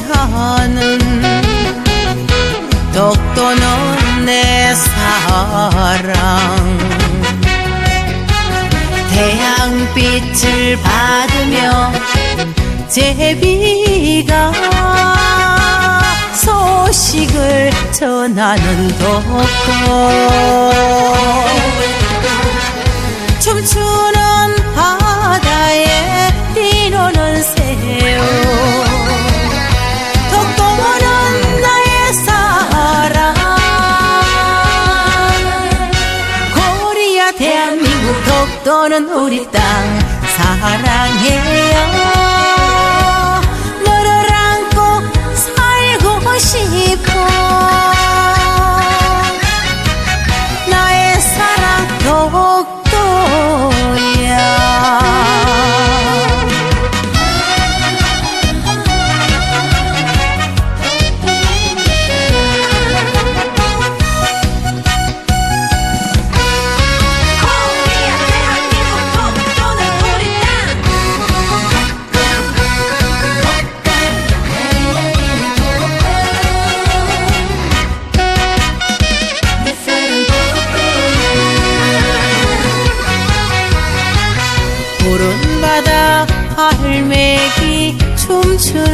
노래하는 독도 는 내 사랑. 태양빛을 받으며 제비가 소식을 전하는 독도 춤추는 바다에 뛰노는 새우 독도는 우리 땅 사랑해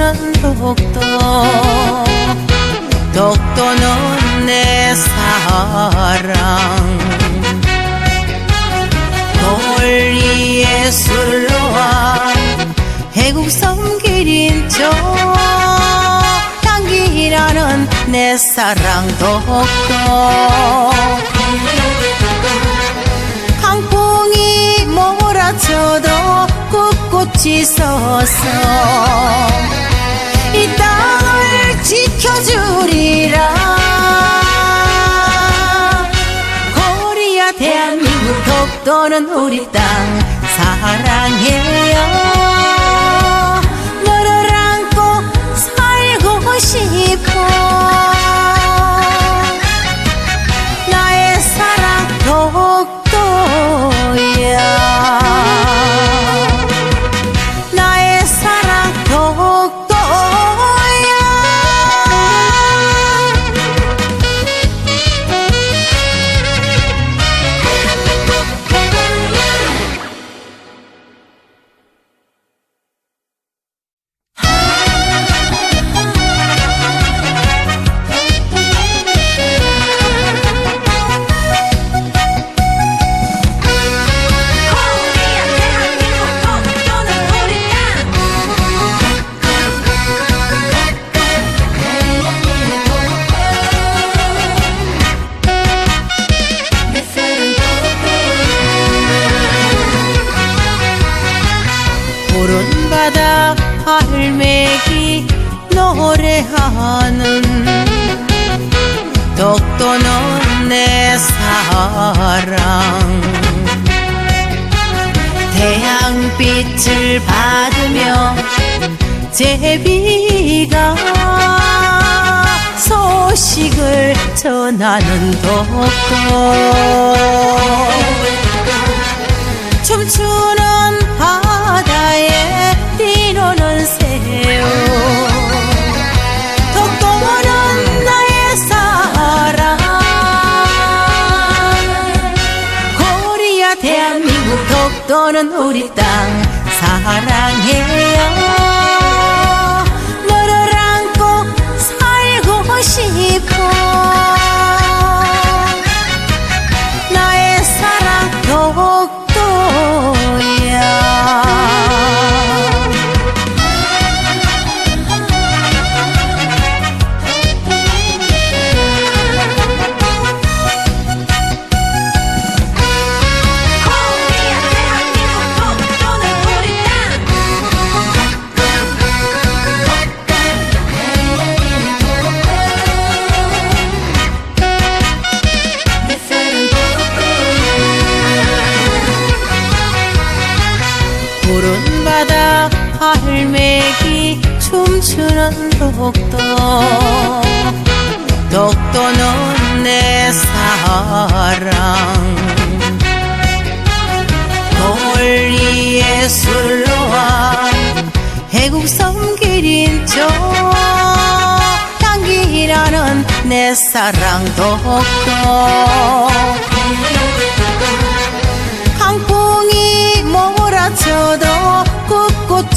춤추는 독도 독도는 내 사랑. 돌리에 술로와 해국 섬기린 저 향기라는 내 사랑 독도 강풍이 몰아쳐도 꿋꿋이 서서 독도는 우리 땅 사랑해 하는 독도는 내 사랑. 태양빛을 받으며 제비가 소식을 전하는 독도. 춤추는 독도는 우리 땅 사랑해요. 너를 안고 살고 싶어 할매기 춤추는 독도. 독도는 내 사랑. 돌리에 술로와 해국 섬기린 저내 사랑 독도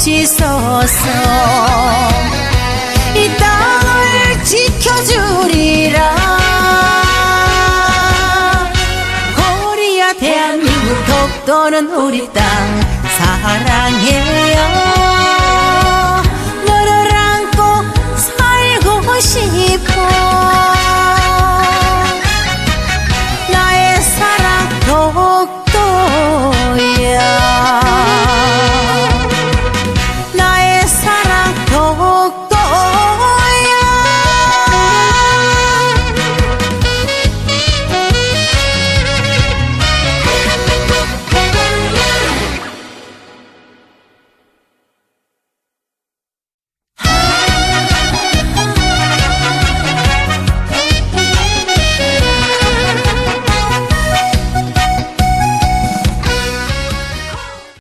서서 이 땅을 지켜주리라. 코리아 대한민국 독도는 우리 땅 사랑해요